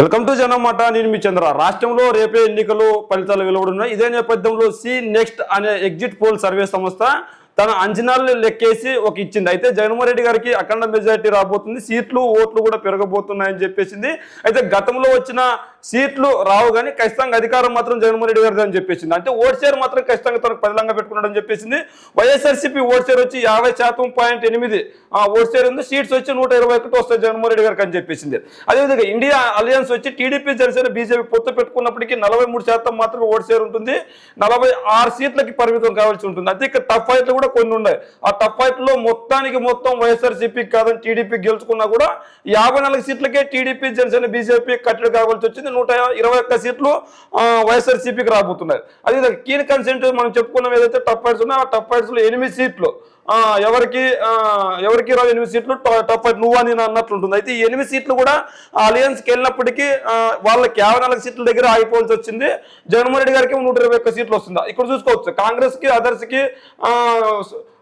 Welcome to జనమాట నేను మీ చంద్ర. రాష్ట్రంలో రేపే ఎన్నికలు ఫలితాలు వెలువడున్నాయి. ఇదే నేపథ్యంలో సి నెక్స్ట్ అనే ఎగ్జిట్ పోల్ సర్వే సంస్థ తన అంచనాలు లెక్కేసి ఒక ఇచ్చింది. అయితే జగన్మోహన్ రెడ్డి గారికి అఖండ మెజారిటీ రాబోతుంది. సీట్లు ఓట్లు కూడా పెరగబోతున్నాయని చెప్పేసింది. అయితే గతంలో వచ్చిన సీట్లు రావు కానీ ఖచ్చితంగా అధికారం మాత్రం జగన్మోహన్ రెడ్డి గారిది అని చెప్పేసింది. అంటే ఓట్ షేర్ మాత్రం ఖచ్చితంగా తనకు పదిలంగా పెట్టుకున్నాడని చెప్పేసింది. వైఎస్ఆర్సీపీ ఓట్ షేర్ వచ్చి యాభై శాతం పాయింట్ ఎనిమిది ఓట్ షేర్ ఉంది. సీట్స్ వచ్చి నూట ఇరవై ఒకటి వస్తాయి జగన్మోహన్ రెడ్డి గారికి అని చెప్పేసింది. అదేవిధంగా ఇండియా అలయన్స్ వచ్చి టీడీపీ జనసేన బీజేపీ పొత్తు పెట్టుకున్నప్పటికీ నలభై మూడు శాతం మాత్రమే ఓట్ షేర్ ఉంటుంది. నలభై ఆరు సీట్లకి పరిమితం కావాల్సి ఉంటుంది. అయితే ఇక్కడ టఫ్ ఫైట్లు కూడా కొన్ని ఉన్నాయి. ఆ టఫ్ ఫైట్లో మొత్తానికి మొత్తం వైఎస్ఆర్సీపీ కాదని టీడీపీ గెలుచుకున్నా కూడా యాభై నాలుగు సీట్లకే టీడీపీ జనసేన బీజేపీ కట్టడి కావాల్సి వచ్చింది. నూట ఇరవై ఒక్క సీట్లు వైఎస్ఆర్సీపీకి రాబోతున్నాయి. అదే కీన్ కన్సెంట్ మనం చెప్పుకున్నాం ఏదైతే టఫ్ ఫైట్స్ ఉన్నాయో ఆ టఫ్ ఫైట్స్లో ఎనిమిది సీట్లు. ఎవరికి ఎవరికి ఇరవై ఎనిమిది సీట్లు? టఫ్ ఫైట్ నువ్వు అని అన్నట్లుంటుంది అయితే ఈ ఎనిమిది సీట్లు కూడా అలయన్స్కి వెళ్ళినప్పటికీ వాళ్ళకి యాభై నాలుగు సీట్ల దగ్గర ఆగిపోవాల్సి వచ్చింది. జగన్మోహన్ రెడ్డి గారికి నూట ఇరవై ఒక్క సీట్లు వస్తుందా ఇక్కడ చూసుకోవచ్చు కాంగ్రెస్కి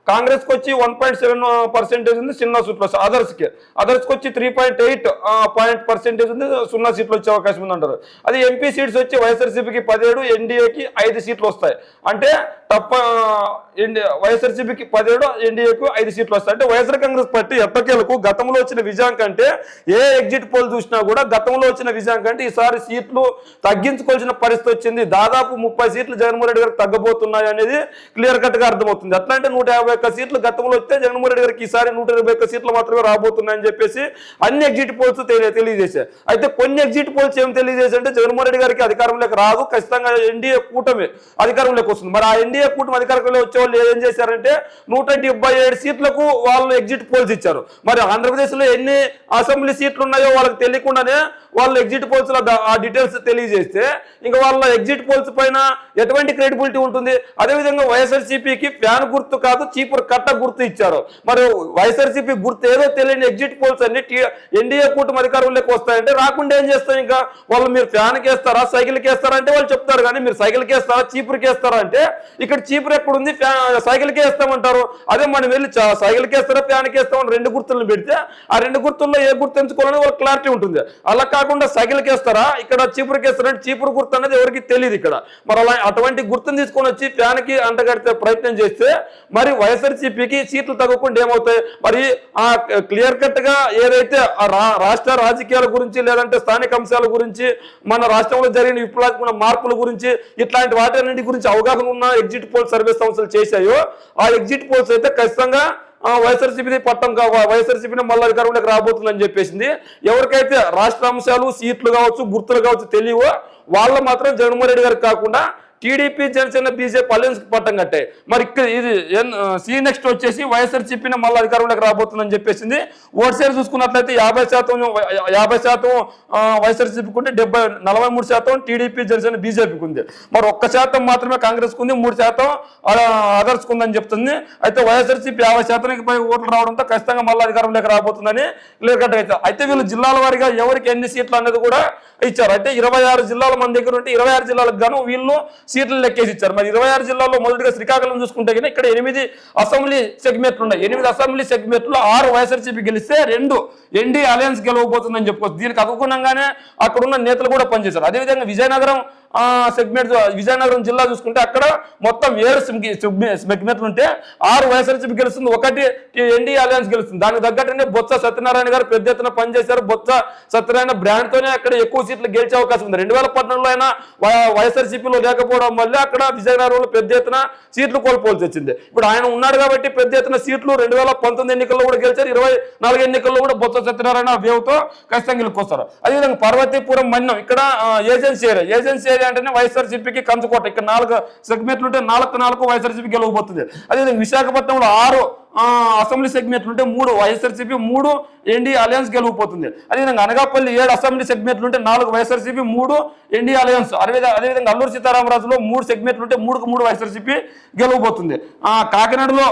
కాంగ్రెస్కి కాంగ్రెస్ వచ్చి వన్ పాయింట్ సెవెన్ పర్సెంటేజ్ ఉంది చిన్న సీట్లు వస్తాయి అదర్స్కి అదర్స్ వచ్చి three point eight point percentage ఉంది సున్నా సీట్లు వచ్చే అవకాశం ఉంది అంటారు అది ఎంపీ సీట్స్ వచ్చి వైఎస్ఆర్సీపీకి పదిహేడు ఎన్డీఏకి ఐదు సీట్లు వస్తాయి. అంటే తప్ప వైఎస్ఆర్సీపీకి పదిహేడు ఎన్డీఏకు ఐదు సీట్లు వస్తాయి. అంటే వైఎస్ఆర్ కాంగ్రెస్ పార్టీ ఎట్టకేలకు గతంలో వచ్చిన విజయం కంటే ఏ ఎగ్జిట్ పోల్ చూసినా కూడా గతంలో వచ్చిన విజయం కంటే ఈసారి సీట్లు తగ్గించుకోవాల్సిన పరిస్థితి వచ్చింది. దాదాపు ముప్పై సీట్లు జగన్మోహన్ రెడ్డి గారికి తగ్గబోతున్నాయి అనేది క్లియర్ కట్గా అర్థమవుతుంది. ఎట్లా అంటే నూట యాభై ఒక్క సీట్లు గతంలో వస్తే జగన్మోహన్ రెడ్డి గారికి ఈసారి నూట ఇరవై ఒక్క సీట్లు మాత్రమే రాబోతున్నాయని చెప్పేసి అన్ని ఎగ్జిట్ పోల్స్ తెలియజేశాయి అయితే కొన్ని ఎగ్జిట్ పోల్స్ ఏం తెలియజేశారంటే జగన్మోహన్ రెడ్డి గారికి అధికారంలోకి రాదు ఖచ్చితంగా ఎన్డీఏ కూటమి అధికారంలోకి వస్తుంది. మరి ఆ ఎన్డీఏ కూటమి అధికారంలో వచ్చే వాళ్ళు ఏం చేశారంటే నూట డెబ్బై ఏడు సీట్లకు వాళ్ళు ఎగ్జిట్ పోల్స్ ఇచ్చారు. మరి ఆంధ్రప్రదేశ్లో ఎన్ని అసెంబ్లీ సీట్లు ఉన్నాయో వాళ్ళకి తెలియకుండానే వాళ్ళు ఎగ్జిట్ పోల్స్లో ఆ డీటెయిల్స్ తెలియజేస్తే ఇంకా వాళ్ళ ఎగ్జిట్ పోల్స్ పైన ఎటువంటి క్రెడిబిలిటీ ఉంటుంది? అదేవిధంగా వైఎస్ఆర్సీపీకి ఫ్యాన్ గుర్తు కాదు చీపురు కట్ట గుర్తు ఇచ్చారు. మరి వైఎస్ఆర్సీపీ గుర్తు ఏదో తెలియని ఎగ్జిట్ పోల్స్ అన్ని ఎన్డీఏ కూటమి అధికారంలోకి వస్తాయంటే రాకుండా ఏం చేస్తాం ఇంకా? వాళ్ళు మీరు ఫ్యాన్కి వేస్తారా సైకిల్కి వేస్తారా అంటే వాళ్ళు చెప్తారు కానీ మీరు సైకిల్కి వేస్తారా చీపురుకి వేస్తారా అంటే ఇక్కడ చీపురు ఎక్కడుంది? ఫ్యా- సైకిల్కి వేస్తామంటారు అదే మనం వెళ్ళి చ- సైకిల్కి వేస్తారా ఫ్యాన్కి వేస్తామని రెండు గుర్తులను పెడితే ఆ రెండు గుర్తుల్లో ఏ గుర్తు ఎంచుకోవాలని వాళ్ళకి క్లారిటీ ఉంటుంది. అలా కాకుండా సైకిల్కి వేస్తారా ఇక్కడ చీపురుకి వేస్తారా చీపురు గుర్తు అనేది ఎవరికి తెలియదు ఇక్కడ. మరి అలా అటువంటి గుర్తును తీసుకొని వచ్చి ఫ్యాన్కి అంటగడితే ప్రయత్నం చేస్తే మరి వైఎస్ఆర్సీపీకి సీట్లు తగ్గకుండా ఏమవుతాయి? మరి ఆ క్లియర్ కట్గా ఏదైతే ఆ రా- రాష్ట్ర రాజకీయాల గురించి లేదంటే స్థానిక అంశాల గురించి మన రాష్ట్రంలో జరిగిన విప్లవాత్మక మార్పుల గురించి ఇట్లాంటి వాటన్నింటి గురించి అవగాహన ఉన్న ఎగ్జిట్ పోల్ సర్వే సంస్థలు చేశాయో ఆ ఎగ్జిట్ పోల్స్ అయితే ఖచ్చితంగా ఆ పట్టం కావాలి వైఎస్ఆర్సీపీని మళ్ళీ అధికారంలోకి రాబోతుందని చెప్పేసింది. ఎవరికైతే రాష్ట్ర అంశాలు సీట్లు కావచ్చు గుర్తులు కావచ్చు తెలియవో వాళ్ళు మాత్రం జగన్మోహన్ రెడ్డి గారికి కాకుండా టీడీపీ జనసేన బీజేపీ అలయన్స్ పట్టం కట్టాయి మరి ఇది సి నెక్స్ట్ వచ్చేసి వైఎస్ఆర్ చెప్పిన మళ్ళీ అధికారంలోకి రాబోతుందని చెప్పేసింది. ఓట్ షేర్ చూసుకున్నట్లయితే యాభై శాతం యాభై శాతం వైఎస్ఆర్ చెప్పుకుంటే డెబ్బై నలభై మూడు శాతం టీడీపీ జనసేన బీజేపీకి ఉంది. మరి ఒక్క శాతం మాత్రమే కాంగ్రెస్కి ఉంది మూడు శాతం అదర్స్ ఉందని చెప్తుంది. అయితే వైఎస్ఆర్ వైఎస్ఆర్సీపీ యాభై శాతానికి పై ఓట్లు రావడంతో ఖచ్చితంగా మళ్ళీ అధికారంలోకి రాబోతుందని క్లియర్ అయితే వీళ్ళు జిల్లాల వారిగా ఎవరికి ఎన్ని సీట్లు అనేది కూడా ఇచ్చారు. అయితే ఇరవై ఆరు జిల్లాల మన దగ్గర ఉంటే ఇరవై ఆరు జిల్లాలకు గాను వీళ్ళు సీట్లు లెక్కేసి ఇచ్చారు మరి ఇరవై ఆరు జిల్లాల్లో మొదటిగా శ్రీకాకుళం చూసుకుంటే కానీ ఇక్కడ ఎనిమిది అసెంబ్లీ సెగ్మెంట్లు ఉన్నాయి. ఎనిమిది అసెంబ్లీ సెగ్మెంట్లో ఆరు వైఎస్ఆర్సీపీ గెలిస్తే రెండు ఎన్డీ అలయన్స్ గెలవబోతుందని చెప్పుకోవచ్చు. దీనికి అనుగుణంగానే అక్కడ ఉన్న నేతలు కూడా పనిచేశారు. అదేవిధంగా విజయనగరం సెగ్మెంట్ విజయనగరం జిల్లా చూసుకుంటే అక్కడ మొత్తం ఏడు సెగ్మెంట్లు ఉంటే ఆరు వైఎస్ఆర్సీపీ గెలుస్తుంది. ఒకటి ఎన్డీ అలయన్స్ గెలుస్తుంది. దానికి తగ్గట్టునే బొత్స సత్యనారాయణ గారు పెద్ద ఎత్తున పనిచేశారు. బొత్స సత్యనారాయణ బ్రాండ్తోనే అక్కడ ఎక్కువ సీట్లు గెలిచే అవకాశం ఉంది. రెండు వేల పద్నాలుగులో అయినా వైఎస్ఆర్సీపీలో కోల్పోవడం వల్ల అక్కడ విజయనగరంలో పెద్ద ఎత్తున సీట్లు కోల్పోవాల్సి వచ్చింది. ఇప్పుడు ఆయన ఉన్నాడు కాబట్టి పెద్ద ఎత్తున సీట్లు రెండు వేల పంతొమ్మిది ఎన్నికల్లో కూడా గెలిచారు ఇరవై నాలుగు ఎన్నికల్లో కూడా బొత్స సత్యనారాయణ వేవ్తో ఖచ్చితంగా గెలుకొస్తారు అదేవిధంగా పార్వతీపురం మన్యం ఇక్కడ ఏజెన్సీ ఏరియా ఏజెన్సీ ఏరియా అంటేనే వైఎస్ఆర్సీపీకి కంచుకోట ఇక్కడ నాలుగు సెగ్మెంట్లు ఉంటే నాలుగు నాలుగు వైఎస్ఆర్సీపీ గెలవబోతుంది. అదేవిధంగా విశాఖపట్నంలో ఆరు అసెంబ్లీ సెగ్మెంట్లు ఉంటే మూడు వైఎస్ఆర్సీపీ మూడు ఎన్డీ అలయన్స్ గెలిగిపోతుంది అదేవిధంగా అనగాపల్లి ఏడు అసెంబ్లీ సెగ్మెంట్లు ఉంటే నాలుగు వైఎస్ఆర్సీపీ మూడు ఎన్డీ అలయన్స్. అదేవిధంగా అదేవిధంగా అల్లూరు సీతారామరాజులో మూడు సెగ్మెంట్లు ఉంటే మూడుకు మూడు వైఎస్ఆర్సీపీ గెలవబోతుంది. కాకినాడలో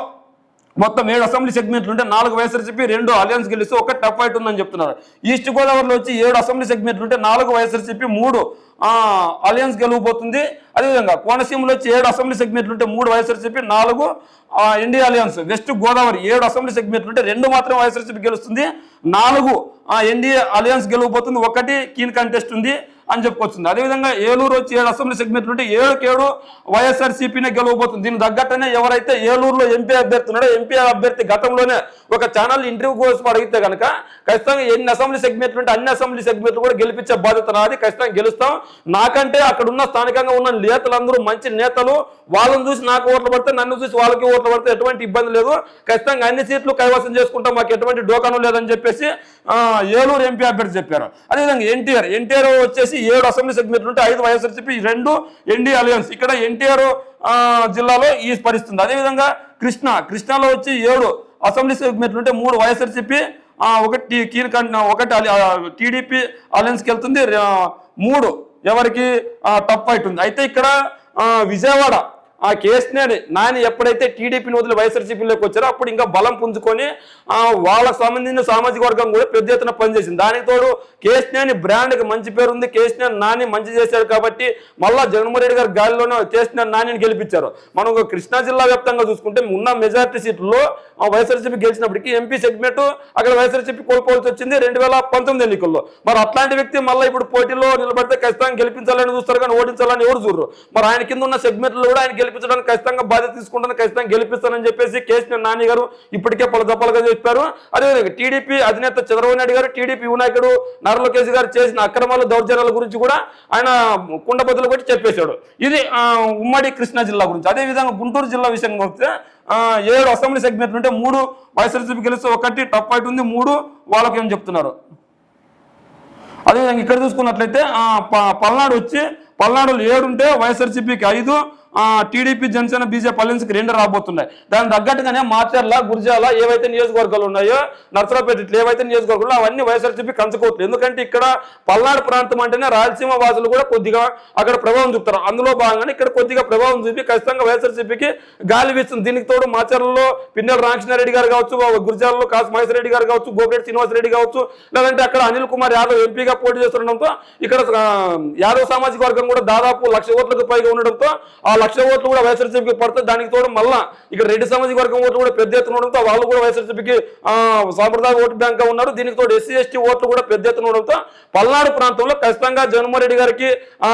మొత్తం ఏడు అసెంబ్లీ సెగ్మెంట్లు ఉంటే నాలుగు వైఎస్ఆర్సీపీ రెండు అలయన్స్ గెలిస్తే ఒక టఫ్ ఫైట్ ఉందని చెప్తున్నారు. ఈస్ట్ గోదావరిలో వచ్చి ఏడు అసెంబ్లీ సెగ్మెంట్లు ఉంటే నాలుగు వైఎస్ఆర్సీపీ మూడు అలయన్స్ గెలవబోతుంది. అదేవిధంగా కోనసీమలో వచ్చి ఏడు అసెంబ్లీ సెగ్మెంట్లు ఉంటే మూడు వైఎస్ఆర్సీపీ నాలుగు ఇండియా అలియన్స్. వెస్ట్ గోదావరి ఏడు అసెంబ్లీ సెగ్మెంట్లు ఉంటే రెండు మాత్రం వైఎస్ఆర్సీపీ గెలుస్తుంది. నాలుగు ఎన్డీఏ అలియన్స్ గెలవబోతుంది. ఒకటి కీన్ కంటెస్ట్ ఉంది అని చెప్పుకొస్తుంది అదేవిధంగా ఏలూరు వచ్చి ఏడు అసెంబ్లీ సెగ్మెంట్లు ఉంటే ఏడుకి ఏడు వైఎస్ఆర్సీపీనే గెలవబోతుంది. దీని తగ్గట్టునే ఎవరైతే ఏలూరులో ఎంపీ అభ్యర్థి ఉన్నాడో ఎంపీ అభ్యర్థి గతంలోనే ఒక ఛానల్ ఇంటర్వ్యూ కోసం అడిగితే కనుక ఖచ్చితంగా ఎన్ని అసెంబ్లీ సెగ్మెంట్లు ఉంటే అన్ని అసెంబ్లీ సెగ్మెంట్లు కూడా గెలిపించే బాధ్యత నాది. ఖచ్చితంగా గెలుస్తాం. నాకంటే అక్కడ ఉన్న స్థానికంగా ఉన్న నేతలందరూ మంచి నేతలు. వాళ్ళని చూసి నాకు ఓట్లు పడితే నన్ను చూసి వాళ్ళకి ఓట్లు పడితే ఎటువంటి ఇబ్బంది లేదు. ఖచ్చితంగా అన్ని సీట్లు కైవసం చేసుకుంటాం. మాకు ఎటువంటి డోకాను లేదని చెప్పేసి ఏలూరు ఎంపీ అభ్యర్థి చెప్పారు. అదేవిధంగా ఎన్టీఆర్. ఎన్టీఆర్ వచ్చేసి ఏడు అసెంబ్లీ సెగ్మెంట్లు ఉంటే ఐదు వైఎస్ఆర్సీపీ రెండు ఎన్డీ అలయన్స్. ఇక్కడ ఎన్టీఆర్ జిల్లాలో ఈ పరిస్థితి ఉంది అదేవిధంగా కృష్ణ. కృష్ణాలో వచ్చి ఏడు అసెంబ్లీ సెగ్మెంట్లు ఉంటే మూడు వైఎస్ఆర్సీపీ ఒకటి కీలక ఒకటి టీడీపీ అలయన్స్కి వెళ్తుంది. మూడు ఎవరికి? టఫ్ ఫైట్ ఉంది. అయితే ఇక్కడ విజయవాడ ఆ కేసునేని నాని ఎప్పుడైతే టీడీపీని వదిలి వైఎస్ఆర్సీపీలోకి వచ్చారో అప్పుడు ఇంకా బలం పుంజుకొని వాళ్ళకు సంబంధించిన సామాజిక వర్గం కూడా పెద్ద ఎత్తున పనిచేసింది. దానికి తోడు కేసునేని బ్రాండ్కి మంచి పేరు ఉంది కేసునే నాని మంచి చేశారు కాబట్టి మళ్ళా జగన్మోహన్ రెడ్డి గారు గాలిలోనే కేసునేని నానిని గెలిపించారు. మనం కృష్ణా జిల్లా వ్యాప్తంగా చూసుకుంటే ఉన్న మెజార్టీ సీట్లలో ఆ వైఎస్ఆర్సీపీ గెలిచినప్పటికీ ఎంపీ సెగ్మెంట్ అక్కడ వైఎస్ఆర్సీపీ కోల్పోవాల్సి వచ్చింది రెండు వేల పంతొమ్మిది ఎన్నికల్లో. మరి అట్లాంటి వ్యక్తి మళ్ళీ ఇప్పుడు పోటీలో నిలబడితే ఖచ్చితంగా గెలిపించాలని చూస్తారు కానీ ఓడించాలని ఎవరు చూడరు. మరి ఆయన కింద ఉన్న సెగ్మెంట్లో కూడా ఆయన గెలిపించడానికి ఖచ్చితంగా బాధ్యత తీసుకుంటాను ఖచ్చితంగా గెలిపిస్తానని చెప్పేసి కేసీఆర్ నాని గారు ఇప్పటికే పలు చెప్పారు. అదేవిధంగా టీడీపీ అధినేత చంద్రబాబు నాయుడు గారు టీడీపీ యువనాయకుడు నారా లోకేష్ గారు చేసిన అక్రమాలు దౌర్జన్యాల గురించి కూడా ఆయన కుండబద్దలు కొట్టి చెప్పేశాడు. ఇది ఉమ్మడి కృష్ణా జిల్లా గురించి. అదేవిధంగా గుంటూరు జిల్లా విషయంగా వస్తే ఏడు అసెంబ్లీ సెగ్మెంట్లు ఉంటే మూడు వైఎస్ఆర్సీపీ గెలిస్తే ఒకటి టప్ ఫైట్ ఉంది మూడు వాళ్ళకి ఏం చెప్తున్నారు? అదేవిధంగా ఇక్కడ చూసుకున్నట్లయితే పల్నాడు వచ్చి పల్నాడులో ఏడుంటే వైఎస్ఆర్సీపీకి ఐదు టీడీపీ జనసేన బీజేపీ అలయన్స్కి రెండు రాబోతున్నాయి. దానికి తగ్గట్టుగానే మాచర్ల గుర్జాల ఏవైతే నియోజకవర్గాలు ఉన్నాయో నర్సరాపేట ఇట్లా ఏవైతే నియోజకవర్గాలు అవన్నీ వైఎస్ఆర్సీపీ కంచుకోవట్లేదు. ఎందుకంటే ఇక్కడ పల్నాడు ప్రాంతం అంటేనే రాయలసీమ వాసులు కూడా కొద్దిగా అక్కడ ప్రభావం చూపుతారు. అందులో భాగంగానే ఇక్కడ కొద్దిగా ప్రభావం చూపి ఖచ్చితంగా వైఎస్ఆర్సీపీకి గాలి వీస్తుంది. దీనికి తోడు మాచర్లలో పిన్నెల రామకృష్ణారెడ్డి గారు కావచ్చు గురిజాలలో కాసు మహేశ్వర రెడ్డి గారు కావచ్చు గోపిరెడ్డి శ్రీనివాస్ రెడ్డి కావచ్చు లేదంటే అక్కడ అనిల్ కుమార్ యాదవ్ ఎంపీగా పోటీ చేస్తుండడంతో ఇక్కడ యాదవ్ సామాజిక వర్గం కూడా దాదాపు లక్ష ఓట్లకు పైగా ఉండడంతో ఆ లక్షల ఓట్లు కూడా వైఎస్ఆర్సీపీకి పడితే దానికి తోడు మళ్ళా ఇక్కడ రెడ్డి సామాజిక వర్గం ఓట్లు కూడా పెద్ద ఎత్తున ఉండడంతో వాళ్ళు కూడా వైఎస్ఆర్సీపీకి సాంప్రదాయ ఓటు బ్యాంక్ ఉన్నారు. దీనికి తోడు ఎస్సీ ఎస్టీ ఓట్లు కూడా పెద్ద ఎత్తున ఉండడంతో పల్నాడు ప్రాంతంలో ఖచ్చితంగా జగన్మోహన్ రెడ్డి గారికి ఆ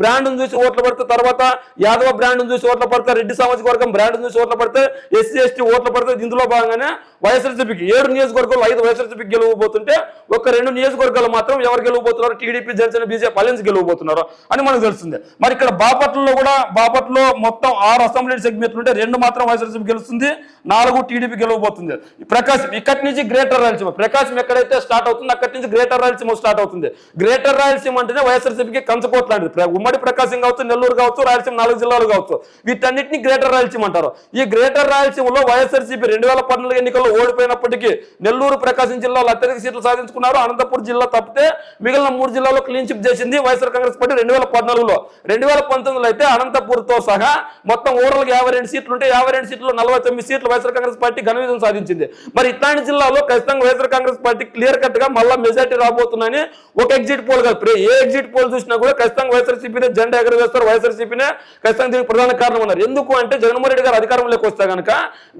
బ్రాండ్ చూసి ఓట్లు పడితే తర్వాత యాదవ బ్రాండ్ చూసి ఓట్లు పడితే రెడ్డి సామాజిక వర్గం బ్రాండ్ చూసి ఓట్లు పడితే ఎస్సీ ఎస్టీ ఓట్లు పడితే ఇందులో భాగంగానే వైఎస్ఆర్సీపీకి ఏడు నియోజకవర్గాలు ఐదు వైఎస్ఆర్సీపీకి గెలవబోతుంటే ఒక రెండు నియోజకవర్గాలు మాత్రం ఎవరు గెలవబోతున్నారు టీడీపీ జనసేన బీజేపీ అలయన్స్ గెలవబోతున్నారు అని మనకు తెలుస్తుంది. మరి ఇక్కడ బాపట్లలో కూడా బాపట్ మొత్తం ఆరు అసెంబ్లీ సెగ్మెంట్లు ఉంటే రెండు మాత్రం వైఎస్ఆర్సీపీ గెలుస్తుంది నాలుగు టీడీపీ గెలవబోతుంది. ప్రకాశం ఇక్కడి నుంచి గ్రేటర్ రాయలసీమ. ప్రకాశం ఎక్కడైతే స్టార్ట్ అవుతుంది అక్కడి నుంచి గ్రేటర్ రాయలసీమ స్టార్ట్ అవుతుంది. గ్రేటర్ రాయలసీమ అంటేనే వైఎస్ఆర్సీపీకి కంచకోట్ లాంటిది ఉమ్మడి ప్రకాశం కావచ్చు నెల్లూరు కావచ్చు రాయలసీమ నాలుగు జిల్లాలు కావచ్చు. వీటన్నిటిని గ్రేటర్ రాయలసీమ అంటారు. ఈ గ్రేటర్ రాయలసీమలో వైఎస్ఆర్సీపీ రెండు వేల పద్నాలుగు ఎన్నికల్లో ఓడిపోయినప్పటికీ నెల్లూరు ప్రకాశం జిల్లాలో అత్యధిక సీట్లు సాధించుకున్నారు. అనంతపురం జిల్లా తప్పితే మిగిలిన మూడు జిల్లాలో క్లీన్ చిప్ చేసింది వైఎస్ఆర్ కాంగ్రెస్ పార్టీ రెండు వేల పద్నాలుగులో. రెండు వేల పంతొమ్మిదిలో అయితే అనంతపూర్తో సహా మొత్తం ఓవరాల్ యాభై రెండు సీట్లు ఉంటే యాభై రెండు సీట్లు నలభై తొమ్మిది సీట్లు వైఎస్ఆర్ కాంగ్రెస్ పార్టీ ఘన విజయం సాధించింది. మరి ఇట్లాంటి జిల్లాలో ఖచ్చితంగా వైఎస్ఆర్ కాంగ్రెస్ పార్టీ క్లియర్ కట్గా మళ్ళా మెజార్టీ రాబోతుందని ఒక ఎగ్జిట్ పోల్ కాదు. ఏ ఎగ్జిట్ పోల్ చూసినా కూడా ఖచ్చితంగా వైఎస్ఆర్సీపీనే జెండా ఎగరవేస్తారు. వైఎస్ఆర్సీపీనే ఖచ్చితంగా దీనికి ప్రధాన కారణం ఉన్నారు ఎందుకు అంటే జగన్మోహన్ రెడ్డి గారు అధికారంలోకి వస్తే కనుక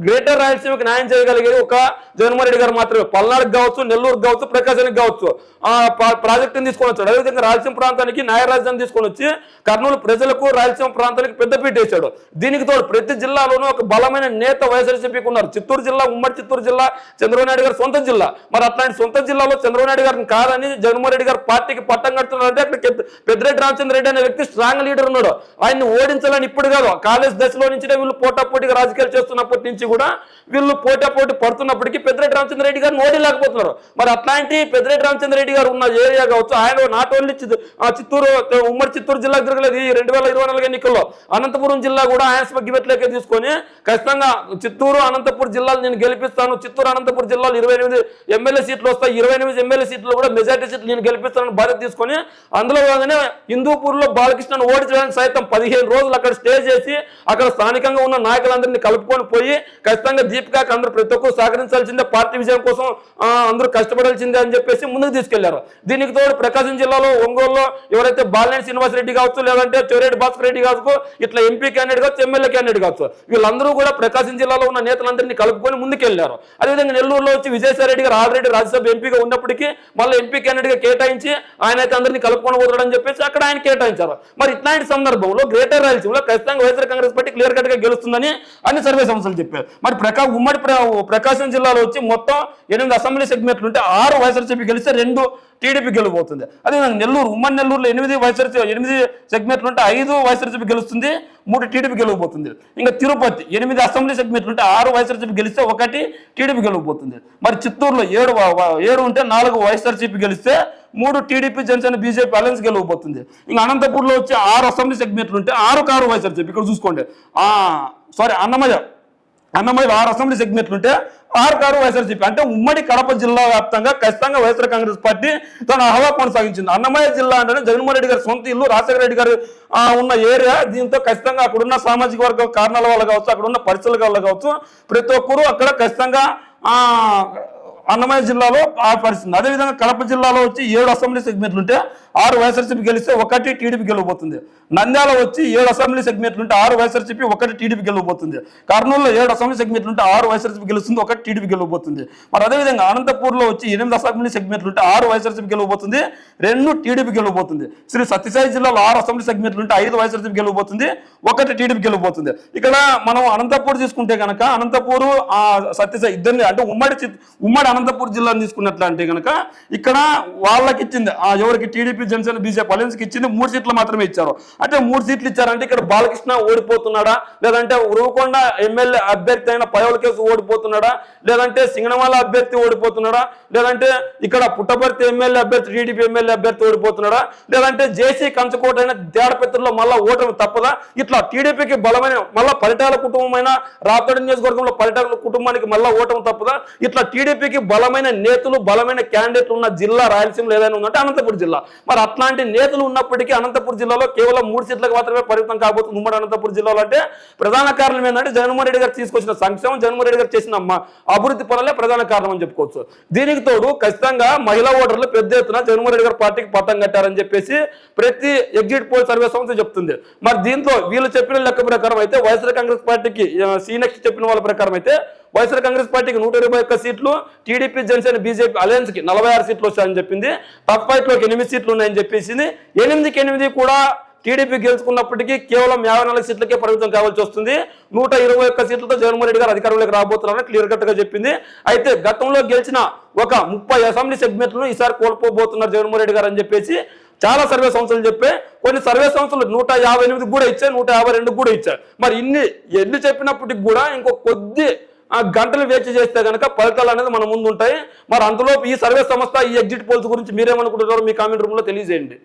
గ్రేటర్ రాయలసీమకి న్యాయం చేయగలిగేది ఒక జగన్మోహన్ రెడ్డి గారు మాత్రమే. పల్నాడుకి కావచ్చు నెల్లూరు కావచ్చు ప్రకాశానికి కావచ్చు. ఆ ప్రాజెక్టు ప్రాజెక్టుని తీసుకొని వచ్చాడు. అదేవిధంగా రాయలసీమ ప్రాంతానికి న్యాయ రాజధాని తీసుకొని వచ్చి కర్నూలు ప్రజలకు రాయలసీమ ప్రాంతానికి పెద్దపీట వేశాడు. దీనికి తోడు ప్రతి జిల్లాలోనూ ఒక బలమైన నేత వైఎస్ఆర్సీపీకి ఉన్నారు. చిత్తూరు జిల్లా ఉమ్మడి చిత్తూరు జిల్లా చంద్రబాబు నాయుడు గారి సొంత జిల్లా. మరి అట్లాంటి సొంత జిల్లాలో చంద్రబాబు నాయుడు గారిని కాదని జగన్మోహన్ రెడ్డి గారు పార్టీకి పట్టం కడుతున్నారంటే అక్కడ పెద్ద- పెద్దిరెడ్డి రామచంద్ర రెడ్డి అనే వ్యక్తి స్ట్రాంగ్ లీడర్ ఉన్నాడు. ఆయన్ని ఓడించాలని ఇప్పుడు కాదు. కాలేజ్ దశలో నుంచి వీళ్ళు పోటాపోటీగా రాజకీయాలు చేస్తున్నప్పటి నుంచి కూడా వీళ్ళు పోటాపోటీ పడుతున్నప్పటికీ పెద్దిరెడ్డి రామచంద్ర రెడ్డి గారిని ఓడిలేకపోతున్నారు మరి అట్లాంటి పెద్దిరెడ్డి రామచంద్ర రెడ్డి గారు ఉన్న ఏరియా కావచ్చు ఆయన నాట్ ఓన్లీ చిత్తూరు ఉమ్మడి చిత్తూరు జిల్లాకు తిరగలేదు. ఈ రెండు వేల ఇరవై నాలుగు ఎన్నికల్లో. అనంతపురం జిల్లా కూడా ఆయాస్మ తీసుకొని ఖచ్చితంగా చిత్తూరు అనంతపురం జిల్లాలు నేను గెలిపిస్తాను. చిత్తూరు అనంతపురం జిల్లాలో ఇరవై ఎనిమిది ఎమ్మెల్యే సీట్లు వస్తాయి. ఇరవై ఎనిమిది ఎమ్మెల్యే సీట్లు కూడా మెజార్టీ సీట్లు నేను గెలిపిస్తానని బాధ్యత తీసుకొని అందులో భాగంగానే హిందూపూర్లో బాలకృష్ణను ఓడించడానికి సైతం పదిహేను రోజులు అక్కడ స్టే చేసి అక్కడ స్థానికంగా ఉన్న నాయకులందరినీ కలుపుకొని పోయి ఖచ్చితంగా దీపికాకి అందరూ ప్రతి ఒక్కరు సహకరించాల్సిందే. పార్టీ విజయం కోసం అందరూ కష్టపడాల్సిందే అని చెప్పేసి ముందుకు తీసుకెళ్ళారు. దీనికి తోడు ప్రకాశం జిల్లాలో ఒంగోలులో ఎవరైతే బాలినేని శ్రీనివాసరెడ్డి కావచ్చు లేదంటే చోరేటి భాస్కర్ రెడ్డి కావచ్చు ఇట్లా ఎంపీ క్యాండిడేట్ కావచ్చు ఎమ్మెల్యే క్యాండిడేట్ కావచ్చు. వీళ్ళందరూ కూడా ప్రకాశం జిల్లాలో ఉన్న నేతలందరినీ కలుపుకొని ముందుకెళ్ళారు అదేవిధంగా నెల్లూరులో వచ్చి విజయసాయిరెడ్డి గారు ఆల్రెడీ రాజ్యసభ ఎంపీగా ఉన్నప్పటికీ మళ్ళీ ఎంపీ క్యాండిడేట్గా కేటాయించి ఆయన అయితే అందరినీ కలుపుకొని పోతాడని చెప్పేసి అక్కడ ఆయన కేటాయించారు. మరి ఇట్లాంటి సందర్భంలో గ్రేటర్ రాయలసీమలో ఖచ్చితంగా వైఎస్ఆర్ కాంగ్రెస్ పార్టీ క్లియర్ కట్గా గెలుస్తుందని అన్ని సర్వే సంస్థలు చెప్పారు. మరి ప్రకా ఉమ్మడి ప్రకాశం జిల్లాలో వచ్చి మొత్తం ఎనిమిది అసెంబ్లీ సెగ్మెంట్లు ఉంటే ఆరు వైఎస్ఆర్సీపీ గెలిస్తే రెండు టీడీపీ గెలిపోతుంది అదేవిధంగా నెల్లూరు ఉమ్మడి నెల్లూరులో ఎనిమిది వైఎస్ఆర్సీ ఎనిమిది సెగ్మెంట్లు ఉంటే ఐదు వైఎస్ఆర్సీపీ గెలుస్తుంది. మూడు టీడీపీ గెలవబోతుంది. ఇంకా తిరుపతి ఎనిమిది అసెంబ్లీ సెగ్మెంట్లు ఉంటే ఆరు వైఎస్ఆర్సీపీ గెలిస్తే ఒకటి టీడీపీ గెలవబోతుంది. మరి చిత్తూరులో ఏడు ఏడు ఉంటే నాలుగు వైఎస్ఆర్సీపీ గెలిస్తే మూడు టీడీపీ జనసేన బీజేపీ అలయన్స్ గెలవబోతుంది. ఇంకా అనంతపూర్లో వచ్చి ఆరు అసెంబ్లీ సెగ్మెంట్లు ఉంటే ఆరు కారు వైఎస్ఆర్సీపీ. ఇక్కడ చూసుకోండి. సారీ అన్నమయ్య అన్నమయ్య ఆరు అసెంబ్లీ సెగ్మెంట్లు ఉంటే ఆరు కారు వైఎస్ఆర్సీపీ. అంటే ఉమ్మడి కడప జిల్లా వ్యాప్తంగా ఖచ్చితంగా వైఎస్ఆర్ కాంగ్రెస్ పార్టీ తన హవా కొనసాగించింది. అన్నమయ్య జిల్లా అంటే జగన్మోహన్ రెడ్డి గారి సొంత ఇల్లు రాజశేఖర రెడ్డి గారు ఉన్న ఏరియా. దీంతో ఖచ్చితంగా అక్కడున్న సామాజిక వర్గ కారణాల వల్ల కావచ్చు అక్కడ ఉన్న పరిస్థితుల వల్ల కావచ్చు ప్రతి ఒక్కరూ అక్కడ ఖచ్చితంగా అన్నమయ్య జిల్లాలో ఆ పరిస్థితి అదేవిధంగా కడప జిల్లాలో వచ్చి ఏడు అసెంబ్లీ సెగ్మెంట్లు ఉంటే ఆరు వైఎస్ఆర్సీపీ గెలిస్తే ఒకటి టీడీపీ గెలవబోతుంది. నంద్యాల వచ్చి ఏడు అసెంబ్లీ సెగ్మెంట్లు ఉంటే ఆరు వైఎస్ఆర్సీపీ ఒకటి టీడీపీ గెలవబోతుంది. కర్నూలులో ఏడు అసెంబ్లీ సెగ్మెంట్లు ఉంటే ఆరు వైఎస్ఆర్సీపీ గెలుస్తుంది ఒకటి టీడీపీ గెలవబోతుంది. మరి అదేవిధంగా అనంతపూర్లో వచ్చి ఎనిమిది అసెంబ్లీ సెగ్మెంట్లు ఉంటే ఆరు వైఎస్ఆర్సీపీ గెలవబోతుంది రెండు టీడీపీ గెలవబోతుంది. శ్రీ సత్యసాయి జిల్లాలో ఆరు అసెంబ్లీ సెగ్మెంట్లు ఉంటే ఐదు వైఎస్ఆర్సీపీ గెలవబోతుంది ఒకటి టీడీపీ గెలవబోతుంది. ఇక్కడ మనం అనంతపూర్ తీసుకుంటే కనుక అనంతపూర్ ఆ సత్యసాయి ఇద్దరిని అంటే ఉమ్మడి ఉమ్మడి అనంతపూర్ జిల్లాను తీసుకున్నట్లంటే కనుక ఇక్కడ వాళ్ళకి ఇచ్చింది ఆ ఎవరికి టీడీపీ జనసేన బీజేపీ అలయన్స్కి ఇచ్చింది మూడు సీట్లు మాత్రమే ఇచ్చారు. అంటే మూడు సీట్లు ఇచ్చారంటే ఇక్కడ బాలకృష్ణ ఓడిపోతున్నాడా? లేదంటే ఉరువకొండ ఎమ్మెల్యే అభ్యర్థి అయిన పయోల కేసు ఓడిపోతున్నాడా? లేదంటే సింగనమాల అభ్యర్థి ఓడిపోతున్నాడా? లేదంటే ఇక్కడ పుట్టపర్తి ఎమ్మెల్యే అభ్యర్థి టీడీపీ ఎమ్మెల్యే అభ్యర్థి ఓడిపోతున్నాడా? లేదంటే జేసీ కంచుకోట అయిన దేడపెత్తుల్లో మళ్ళా ఓటమి తప్పదా? ఇట్లా టీడీపీకి బలమైన మళ్ళా పరిటాల కుటుంబమైన రాపడి నియోజకవర్గంలో పరిటాల కుటుంబానికి మళ్ళా ఓటమి తప్పదా? ఇట్లా టీడీపీకి బలమైన నేతలు బలమైన క్యాండిడేట్లు ఉన్న జిల్లా రాయలసీమలో ఏదైనా ఉందంటే అనంతపురం జిల్లా. మరి అట్లాంటి నేతలు ఉన్నప్పటికీ అనంతపురం జిల్లాలో కేవలం మూడు సీట్లకు మాత్రమే పరిమితం కాబోతుంది ఉమ్మడి అనంతపురం జిల్లాలో అంటే ప్రధాన కారణం ఏంటంటే జగన్మోహన్ రెడ్డి గారు తీసుకొచ్చిన సంక్షేమం జగన్మోహన్ రెడ్డి గారు చేసిన అభివృద్ధి పనులే ప్రధాన కారణం అని చెప్పుకోవచ్చు. దీనికి తోడు ఖచ్చితంగా మహిళా ఓటర్లు పెద్ద ఎత్తున జగన్మోహన్ రెడ్డి గారు పార్టీకి పట్టం కట్టారని చెప్పేసి ప్రతి ఎగ్జిట్ పోల్ సర్వే సంస్థ చెప్తుంది. మరి దీంతో వీళ్ళు చెప్పిన లెక్క ప్రకారం అయితే వైఎస్ఆర్ కాంగ్రెస్ పార్టీకి సీనెక్స్ చెప్పిన వాళ్ళ ప్రకారం అయితే వైఎస్ఆర్ కాంగ్రెస్ పార్టీకి నూట ఇరవై ఒక్క సీట్లు టీడీపీ జనసేన బీజేపీ అలయన్స్కి నలభై ఆరు సీట్లు వచ్చాయని చెప్పింది. టఫ్ ఫైట్లోకి ఎనిమిది సీట్లు ఉన్నాయని చెప్పేసింది. ఎనిమిదికి ఎనిమిది కూడా టీడీపీ గెలుచుకున్నప్పటికీ కేవలం యాభై నాలుగు సీట్లకే పరిమితం కావాల్సి వస్తుంది. నూట ఇరవై ఒక్క సీట్లతో జగన్మోహన్ రెడ్డి గారు అధికారంలోకి రాబోతున్నారని క్లియర్ కట్గా చెప్పింది. అయితే గతంలో గెలిచిన ఒక ముప్పై అసెంబ్లీ సెగ్మెంట్లను ఈసారి కోల్పోబోతున్నారు జగన్మోహన్ రెడ్డి గారు అని చెప్పేసి చాలా సర్వే సంస్థలు చెప్పే కొన్ని సర్వే సంస్థలు నూట యాభై ఎనిమిది కూడా ఇచ్చాయి నూట యాభై రెండు కూడా ఇచ్చాయి. మరి ఇన్ని ఎన్ని చెప్పినప్పటికి కూడా ఇంకో కొద్ది ఆ గంటలు వేచి చేస్తే కనుక ఫలితాలు అనేది మన ముందు ఉంటాయి. మరి అంతలోపు ఈ సర్వే సంస్థ ఈ ఎగ్జిట్ పోల్స్ గురించి మీరేమనుకుంటున్నారో మీ కామెంట్ రూమ్లో తెలియజేయండి.